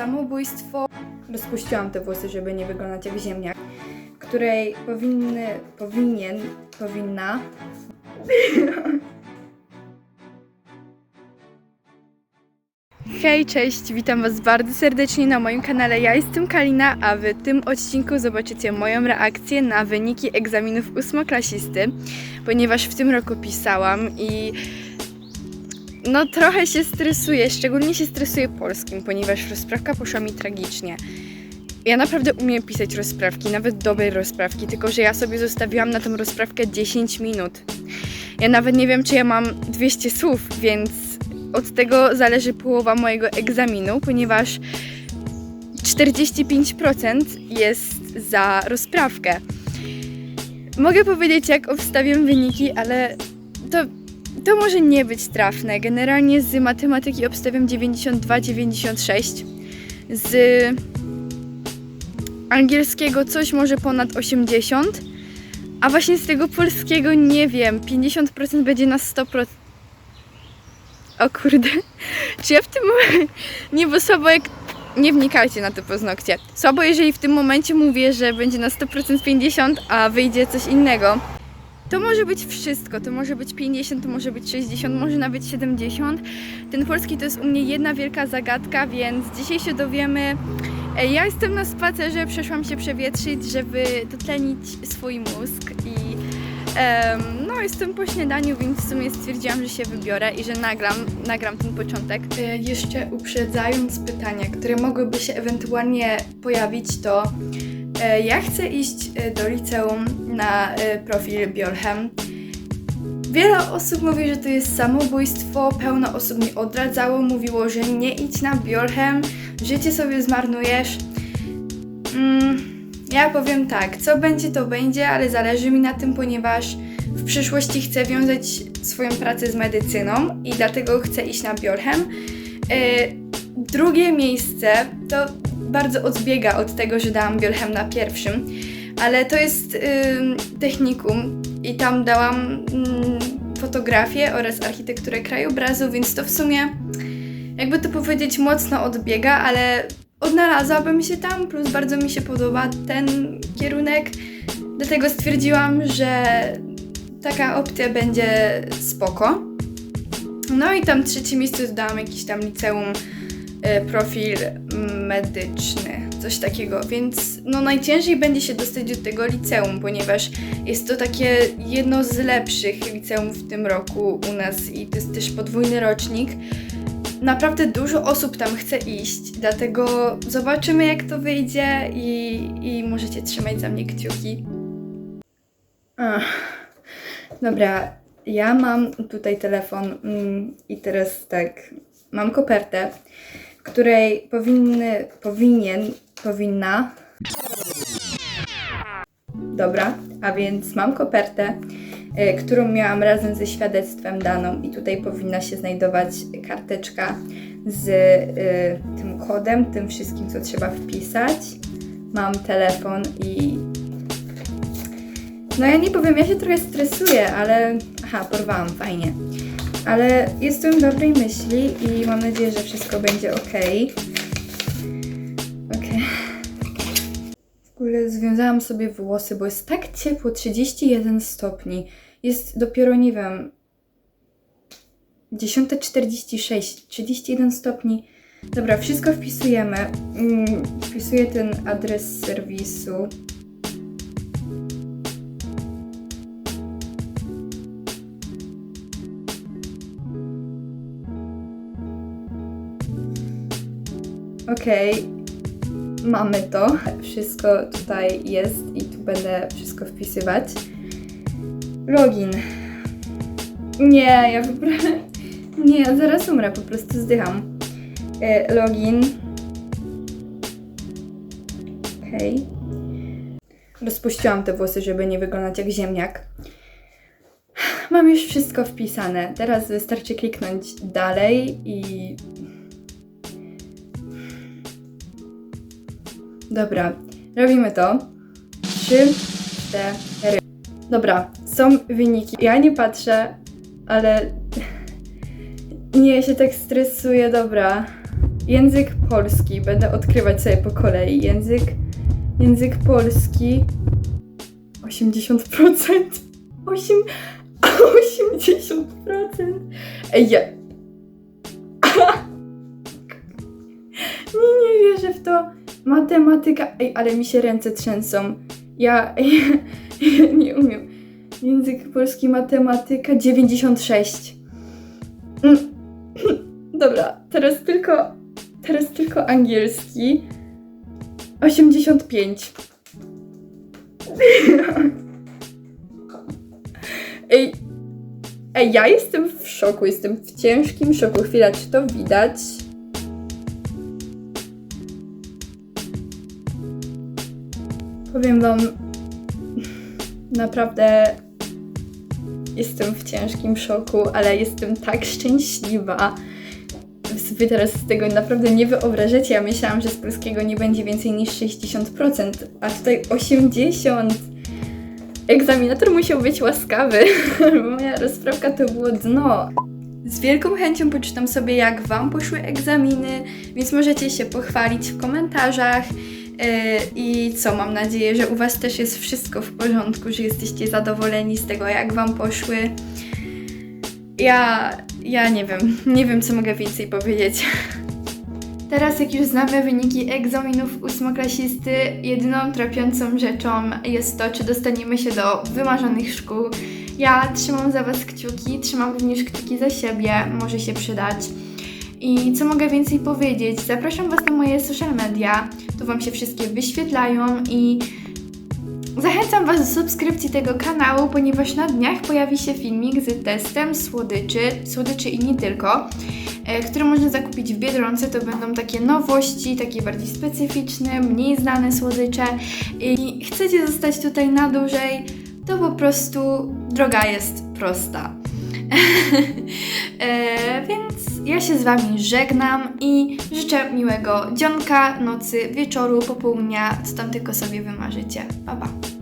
samobójstwo. Rozpuściłam te włosy, żeby nie wyglądać jak ziemniak, której powinny, powinien, powinna. Hej, cześć, witam Was bardzo serdecznie na moim kanale. Ja jestem Kalina, a w tym odcinku zobaczycie moją reakcję na wyniki egzaminów ósmoklasisty, ponieważ w tym roku pisałam i no trochę się stresuję, szczególnie się stresuję polskim, ponieważ rozprawka poszła mi tragicznie. Ja naprawdę umiem pisać rozprawki, nawet dobre rozprawki, tylko że ja sobie zostawiłam na tą rozprawkę 10 minut. Ja nawet nie wiem, czy ja mam 200 słów, więc od tego zależy połowa mojego egzaminu, ponieważ 45% jest za rozprawkę. Mogę powiedzieć, jak obstawiam wyniki, ale to, to może nie być trafne. Generalnie z matematyki obstawiam 92-96. Z angielskiego coś może ponad 80. A właśnie z tego polskiego nie wiem. 50% będzie na 100%. O kurde. Czy ja w tym momencie. Nie, bo słabo jak. Nie wnikajcie na to paznokcie. Słabo, jeżeli w tym momencie mówię, że będzie na 100% 50, a wyjdzie coś innego. To może być wszystko. To może być 50, to może być 60, może nawet 70. Ten polski to jest u mnie jedna wielka zagadka, więc dzisiaj się dowiemy. E, Ja jestem na spacerze, przeszłam się przewietrzyć, żeby dotlenić swój mózg i em, no jestem po śniadaniu, więc w sumie stwierdziłam, że się wybiorę i że nagram, nagram ten początek. E, Jeszcze uprzedzając pytania, które mogłyby się ewentualnie pojawić, to ja chcę iść e, do liceum na e, profil Biolchem. Wiele osób mówi, że to jest samobójstwo, pełno osób mi odradzało, mówiło, że nie idź na Biolchem, życie sobie zmarnujesz. Mm, ja powiem tak, co będzie to będzie, ale zależy mi na tym, ponieważ w przyszłości chcę wiązać swoją pracę z medycyną i dlatego chcę iść na Biolchem. E, drugie miejsce to bardzo odbiega od tego, że dałam Biolchem na pierwszym, ale to jest ym, technikum i tam dałam mm, fotografię oraz architekturę krajobrazu, więc to w sumie, jakby to powiedzieć, mocno odbiega, ale odnalazłabym się tam, plus bardzo mi się podoba ten kierunek, dlatego stwierdziłam, że taka opcja będzie spoko. No i tam trzecie miejsce dodałam jakiś tam liceum, profil medyczny, coś takiego, więc no najciężej będzie się dostać do tego liceum, ponieważ jest to takie jedno z lepszych liceum w tym roku u nas i to jest też podwójny rocznik. Naprawdę dużo osób tam chce iść, dlatego zobaczymy jak to wyjdzie i, i możecie trzymać za mnie kciuki. Ach, dobra, ja mam tutaj telefon mm, i teraz tak, mam kopertę, w której powinny, powinien, powinna. Dobra, a więc mam kopertę, y, którą miałam razem ze świadectwem daną i tutaj powinna się znajdować karteczka z y, tym kodem, tym wszystkim, co trzeba wpisać. Mam telefon i no ja nie powiem, ja się trochę stresuję, ale... Aha, porwałam, fajnie. Ale jestem dobrej myśli i mam nadzieję, że wszystko będzie ok. Ok. W ogóle związałam sobie włosy, bo jest tak ciepło, 31 stopni. Jest dopiero, nie wiem, 10.46, 31 stopni. Dobra, wszystko wpisujemy. Mm, Wpisuję ten adres serwisu. Okej, mamy to. Wszystko tutaj jest i tu będę wszystko wpisywać. Login. Nie, ja po prostu... Nie, ja zaraz umrę, po prostu zdycham. E, login. Okej. Rozpuściłam te włosy, żeby nie wyglądać jak ziemniak. Mam już wszystko wpisane. Teraz wystarczy kliknąć dalej i Dobra, robimy to. Trzy, cztery. Dobra, są wyniki. Ja nie patrzę, ale nie, się tak stresuję, dobra. Język polski. Będę odkrywać sobie po kolei. Język, język polski. 80%. 8, 80%. Ej, ja... Nie, nie wierzę w to. Matematyka. Ej, ale mi się ręce trzęsą. Ja, ja nie umiem. Język polski, matematyka 96. Mm. Dobra, teraz tylko teraz tylko angielski 85. Ej, ej, ja jestem w szoku, jestem w ciężkim szoku. Chwila, czy to widać? Powiem wam, naprawdę jestem w ciężkim szoku, ale jestem tak szczęśliwa. Wy teraz z tego naprawdę nie wyobrażacie. Ja myślałam, że z polskiego nie będzie więcej niż 60%, a tutaj 80%. Egzaminator musiał być łaskawy, bo moja rozprawka to było dno. Z wielką chęcią poczytam sobie, jak Wam poszły egzaminy, więc możecie się pochwalić w komentarzach. Yy, I co, mam nadzieję, że u Was też jest wszystko w porządku, że jesteście zadowoleni z tego, jak Wam poszły. Ja, ja nie wiem, nie wiem, co mogę więcej powiedzieć. Teraz, jak już znamy wyniki egzaminów ósmoklasisty, jedyną trapiącą rzeczą jest to, czy dostaniemy się do wymarzonych szkół. Ja trzymam za Was kciuki, trzymam również kciuki za siebie, może się przydać. I co mogę więcej powiedzieć? Zapraszam Was na moje social media, tu Wam się wszystkie wyświetlają i zachęcam Was do subskrypcji tego kanału, ponieważ na dniach pojawi się filmik z testem słodyczy, słodyczy i nie tylko, e, które można zakupić w Biedronce. To będą takie nowości, takie bardziej specyficzne, mniej znane słodycze. I chcecie zostać tutaj na dłużej, to po prostu droga jest prosta. e, więc ja się z Wami żegnam i życzę miłego dzionka, nocy, wieczoru, popołudnia, co tam tylko sobie wymarzycie. Pa, pa.